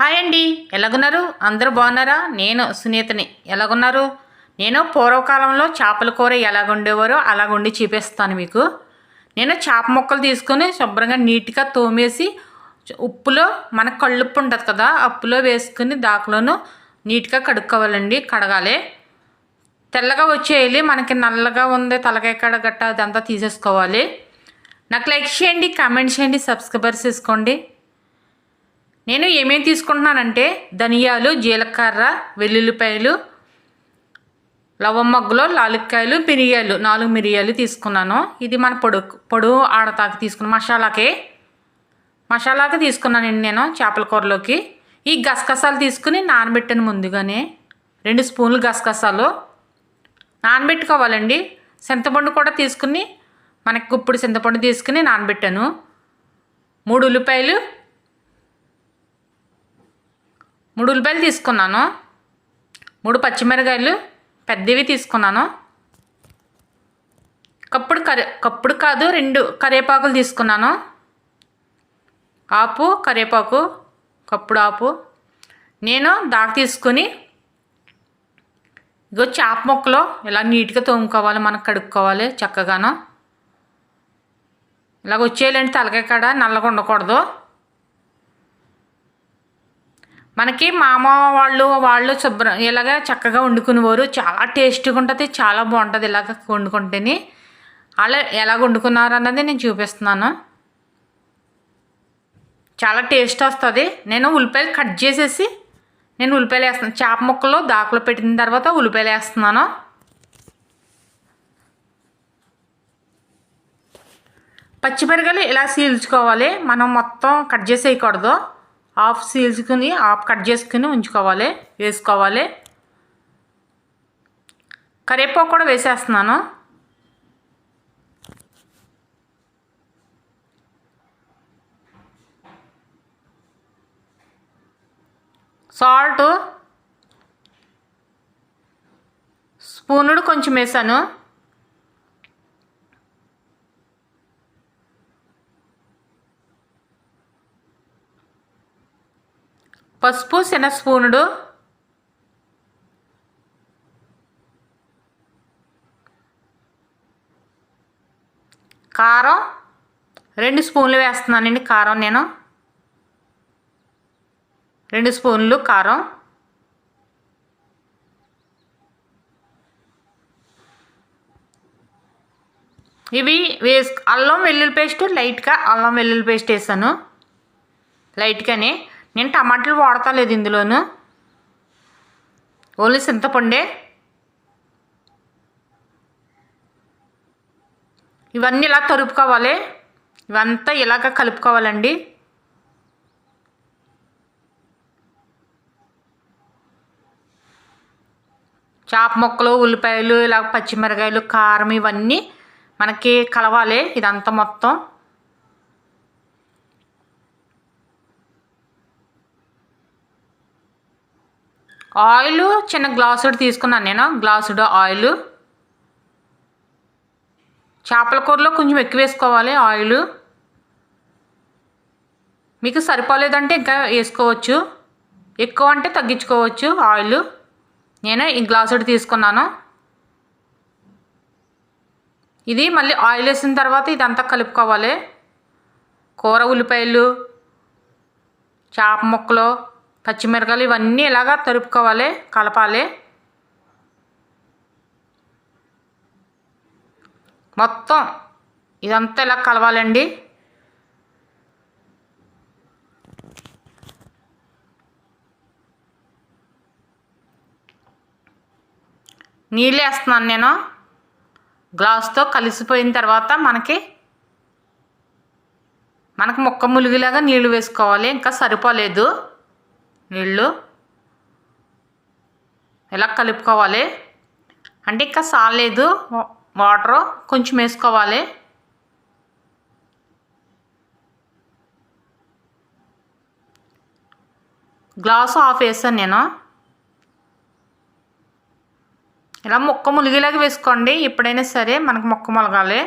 Hi అండి. ఎలాగున్నారు? అందరూ బాగున్నారా? నేను సునీతని. ఎలాగున్నారు? నేను పూర్వకాలంలో చేపల కూర ఎలాగుండేవారో అలాగుండి వండి చూపిస్తాను మీకు. నేను చేప ముక్కలు తీసుకొని శుభ్రంగా నీట్గా తోమేసి ఉప్పులో మన కళ్ళుప్పు ఉంటుంది కదా అప్పులో వేసుకుని దాకలోను నీట్గా కడుక్కోవాలండి కడగాలి. తెల్లగా వచ్చేయాలి మనకి నల్లగా ఉంది తలకాయ కడగట్ట అదంతా తీసేసుకోవాలి. నాకు లైక్ చేయండి కామెంట్ చేయండి సబ్స్క్రైబర్స్ చేసుకోండి. నేను ఏమేమి తీసుకుంటున్నానంటే ధనియాలు జీలకర్ర వెల్లుల్లిపాయలు లవమ్మగ్గులో లాలిక్కాయలు మిరియాలు నాలుగు మిరియాలు తీసుకున్నాను. ఇది మన పొడు పొడు ఆడతాకి తీసుకున్న మసాలాకే. మసాలాకి తీసుకున్నానండి నేను చేపల కూరలోకి. ఈ గసగసాలు తీసుకుని నానబెట్టాను ముందుగానే. రెండు స్పూన్లు గసగసాలు. నానబెట్టుకోవాలండి. చింతపండు కూడా తీసుకుని మనకి గుప్పుడు చింతపండు తీసుకుని నానబెట్టాను. మూడు ఉల్లిపాయలు మూడు ఉల్లిపాయలు తీసుకున్నాను. మూడు పచ్చిమిరకాయలు పెద్దవి తీసుకున్నాను. కప్పుడు కరే కప్పుడు కాదు రెండు కరివేపాకులు తీసుకున్నాను. ఆపు కరివేపాకు కప్పుడు ఆపు. నేను దాకా తీసుకుని ఇగో చేప ముక్కలు ఇలా నీట్గా తోముకోవాలి మనకు కడుక్కోవాలి చక్కగాను. ఇలాగ వచ్చేయాలంటే తలకాయ కాడ నల్లగా ఉండకూడదు. మనకి మామ వాళ్ళు వాళ్ళు శుభ్రం ఇలాగ చక్కగా వండుకునేవారు. చాలా టేస్టీగా ఉంటుంది చాలా బాగుంటుంది ఇలాగ వండుకుంటేనే. అలా ఎలా వండుకున్నారు అన్నది నేను చూపిస్తున్నాను. చాలా టేస్ట్ వస్తుంది. నేను ఉల్లిపాయలు కట్ చేసేసి నేను ఉల్లిపాయలు వేస్తున్నాను. చేప ముక్కలు దాకలో పెట్టిన తర్వాత ఉల్లిపాయలు వేస్తున్నాను. పచ్చిమిరకాయలు ఇలా సీల్చుకోవాలి. మనం మొత్తం కట్ చేసేయకూడదు. హాఫ్ సీల్చుకుని హాఫ్ కట్ చేసుకుని ఉంచుకోవాలి వేసుకోవాలి. కరివేపాకు కూడా వేసేస్తున్నాను. సాల్ట్ స్పూనుడు కొంచెం వేసాను. పసుపు చిన్న స్పూనుడు కారం. రెండు స్పూన్లు వేస్తున్నానండి కారం నేను. రెండు స్పూన్లు కారం. ఇవి వేసు అల్లం వెల్లుల్లి పేస్ట్ లైట్గా అల్లం వెల్లుల్లి పేస్ట్ వేసాను. లైట్గానే. నేను టమాటాలు వాడతా లేదు ఇందులోను. ఓన్లీ చింతపండే. ఇవన్నీ ఇలా తరుపుకోవాలి. ఇవంతా ఇలాగ కలుపుకోవాలండి. చాప ముక్కలు ఉల్లిపాయలు ఇలా పచ్చిమిరకాయలు కారం ఇవన్నీ మనకి కలవాలి ఇదంతా మొత్తం. ఆయిల్ చిన్న గ్లాసుడు తీసుకున్నాను నేను. గ్లాసుడు ఆయిల్. చేపల కూరలో కొంచెం ఎక్కువ వేసుకోవాలి ఆయిల్. మీకు సరిపోలేదంటే ఇంకా వేసుకోవచ్చు. ఎక్కువ అంటే తగ్గించుకోవచ్చు ఆయిల్. నేను ఈ గ్లాసుడు తీసుకున్నాను. ఇది మళ్ళీ ఆయిల్ వేసిన తర్వాత ఇదంతా కలుపుకోవాలి. కూర ఉల్లిపాయలు చేప ముక్కలు. పచ్చిమిరకాయలు ఇవన్నీ ఇలాగా తరుపుకోవాలి? కలపాలి. మొత్తం ఇదంతా ఇలా కలవాలండి? నీళ్ళు వేస్తున్నాను నేను. గ్లాస్తో కలిసిపోయిన తర్వాత మనకి మనకు మొక్క ములిగిలాగా నీళ్ళు వేసుకోవాలి. ఇంకా సరిపోలేదు. నీళ్ళు ఇలా కలుపుకోవాలి? అంటే ఇంకా సాలేదు వాటర్ కొంచెం వేసుకోవాలి. గ్లాసు ఆఫ్ వేసాను నేను. ఇలా మొక్క ములిగేలాగా వేసుకోండి. ఎప్పుడైనా సరే మనకు మొక్క మొలగాలి.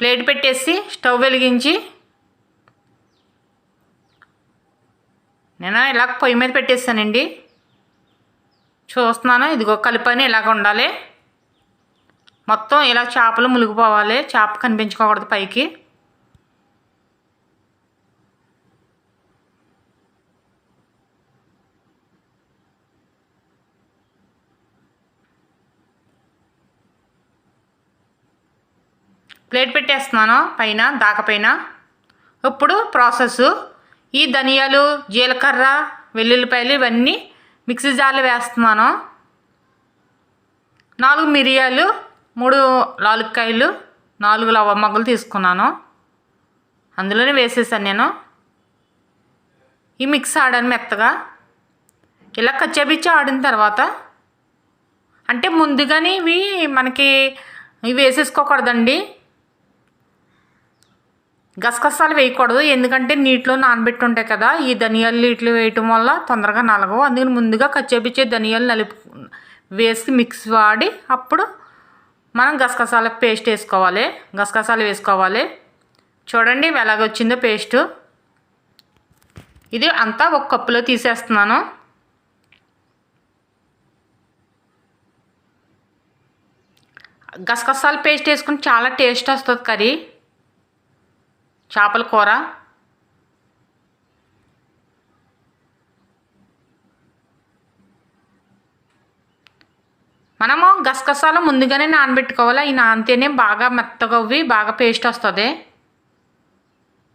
ప్లేట్ పెట్టేసి స్టవ్ వెలిగించి నేను? ఇలా పొయ్యి మీద పెట్టేస్తానండి. చూస్తున్నాను ఇదిగో కలిపని ఇలాగ ఉండాలి. మొత్తం ఇలా చేపలు మునిగిపోవాలి. చేప కనిపించుకోకూడదు పైకి. ప్లేట్ పెట్టేస్తున్నాను పైన దాకపైన ఇప్పుడు ప్రాసెస్ ఈ ధనియాలు జీలకర్ర వెల్లుల్లిపాయలు ఇవన్నీ మిక్సీ జార్లో వేస్తున్నాను. నాలుగు మిరియాలు మూడు లాలుక్కాయలు నాలుగు లవ మగ్గులు తీసుకున్నాను. అందులోనే వేసేసాను నేను. ఈ మిక్స్ ఆడాను మెత్తగా. ఇలా కచ్చాబిచ్చి ఆడిన తర్వాత అంటే ముందుగానే ఇవి మనకి ఇవి వేసేసుకోకూడదండి. గసగసాలు వేయకూడదు ఎందుకంటే నీటిలో నానబెట్టి ఉంటాయి కదా ఈ ధనియాలు నీటిలో వేయటం వల్ల తొందరగా నలగవు. అందుకని ముందుగా కచ్చేపిచ్చే ధనియాలు నలుపు వేసి మిక్స్ వాడి అప్పుడు మనం గసగసాల పేస్ట్ వేసుకోవాలి. గసగసాలు వేసుకోవాలి. చూడండి ఎలాగొచ్చిందో పేస్ట్. ఇది అంతా ఒక కప్పులో తీసేస్తున్నాను. గసగసాల పేస్ట్ వేసుకుని చాలా టేస్ట్ వస్తుంది కర్రీ. చేపల కూర. మనము గసగసాలు ముందుగానే నానబెట్టుకోవాలి. ఈ నానితేనే బాగా మెత్తగవ్వి బాగా పేస్ట్ వస్తుంది.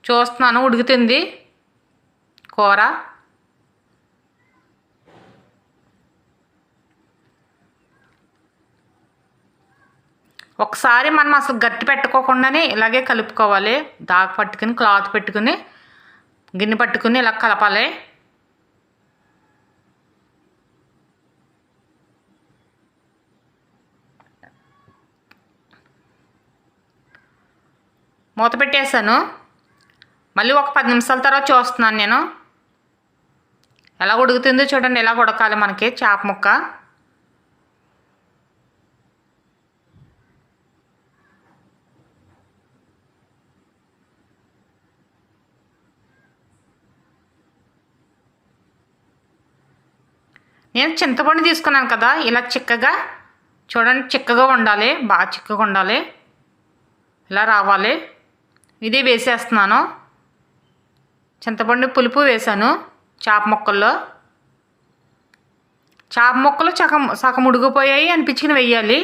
చూస్తున్నాను ఉడుకుతుంది కూర. ఒకసారి మనం అసలు గట్టి పెట్టుకోకుండానే ఇలాగే కలుపుకోవాలి. దాగ పట్టుకుని క్లాత్ పెట్టుకుని గిన్నె పట్టుకుని ఇలా కలపాలి. మూత పెట్టేశాను. మళ్ళీ ఒక పది నిమిషాల తర్వాత చూస్తున్నాను నేను. ఎలా ఉడుకుతుందో చూడండి ఎలా ఉడకాలి మనకి చేప ముక్క. నేను చింతపండు తీసుకున్నాను కదా ఇలా చిక్కగా చూడండి చిక్కగా ఉండాలి బాగా చిక్కగా ఉండాలి ఇలా రావాలి. ఇది వేసేస్తున్నాను. చింతపండు పులుపు వేసాను చేప ముక్కల్లో. చేప ముక్కలు సగం సగం ఉడికిపోయాయి అనిపించుకుని వెయ్యాలి.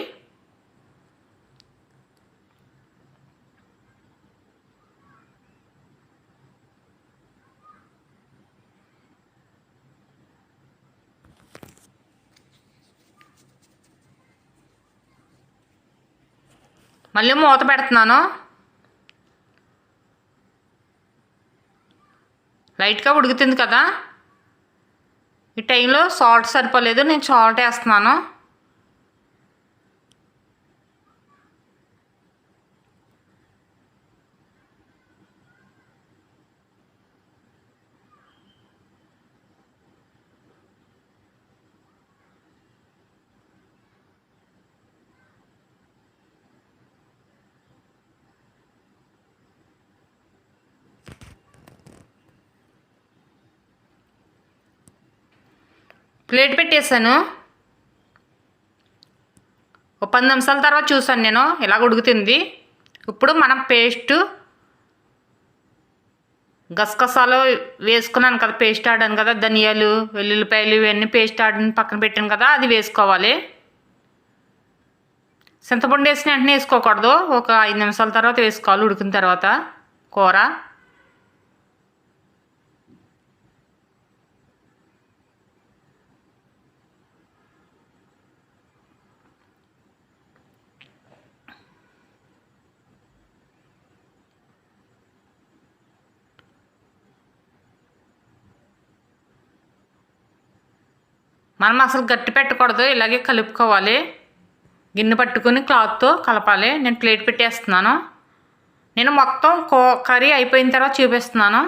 మళ్ళీ మూత పెడుతున్నాను. లైట్గా ఉడుకుతుంది కదా. ఈ టైంలో సాల్ట్ సరిపోలేదు నేను సాల్ట్ వేస్తున్నాను. ప్లేట్ పెట్టేశాను. ఒక పది నిమిషాల తర్వాత చూసాను నేను ఇలా ఉడుకుతుంది. ఇప్పుడు మనం పేస్ట్ గసగసాలు వేసుకున్నాను కదా పేస్ట్ ఆడాను కదా ధనియాలు వెల్లుల్లిపాయలు ఇవన్నీ పేస్ట్ ఆడని పక్కన పెట్టాను కదా అది వేసుకోవాలి. చింతపండు వేసిన వెంటనే వేసుకోకూడదు ఒక ఐదు నిమిషాల తర్వాత వేసుకోవాలి ఉడికిన తర్వాత కూర. మనం అసలు గట్టి పెట్టకూడదు ఇలాగే కలుపుకోవాలి. గిన్నె పట్టుకుని క్లాత్తో కలపాలి. నేను ప్లేట్ పెట్టేస్తున్నాను. నేను మొత్తం కో కర్రీ అయిపోయిన తర్వాత చూపిస్తున్నాను.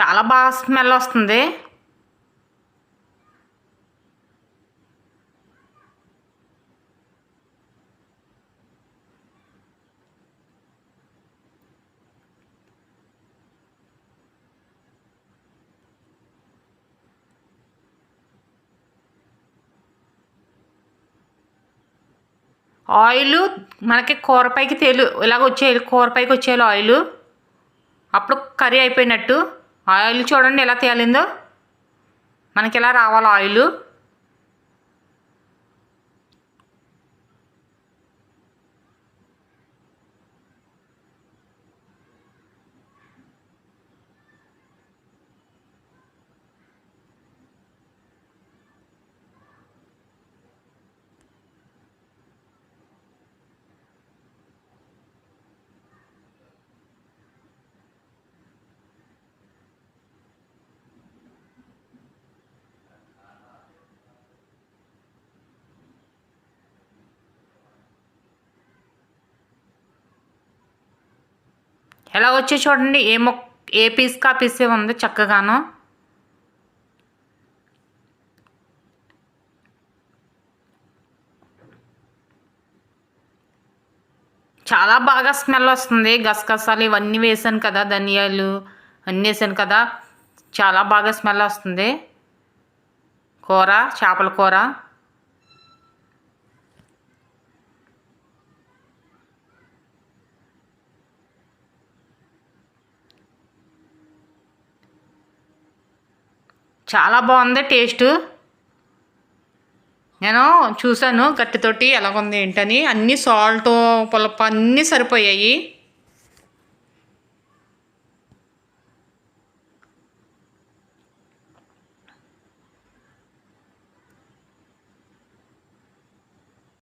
చాలా బాగా స్మెల్ వస్తుంది. ఆయిల్ మనకి కూరపైకి తేలు ఇలాగ వచ్చే కూరపైకి వచ్చేయాలి ఆయిల్ అప్పుడు కర్రీ అయిపోయినట్టు. ఆయిల్ చూడండి ఎలా తేలిందో. మనకి ఇలా రావాలి ఆయిల్? ఎలా వచ్చి చూడండి ఏ మొక్ ఏ పీస్ కాపీసే ఉంది చక్కగాను. చాలా బాగా స్మెల్ వస్తుంది గసగసాలు ఇవన్నీ వేసాను కదా ధనియాలు అన్నీ వేసాను కదా చాలా బాగా స్మెల్ వస్తుంది. కూర చేపల కూర. చాలా బాగుంది టేస్ట్. నేను చూశాను గట్టితోటి ఎలాగుంది ఏంటని. అన్నీ సాల్ట్ పులప అన్నీ సరిపోయాయి.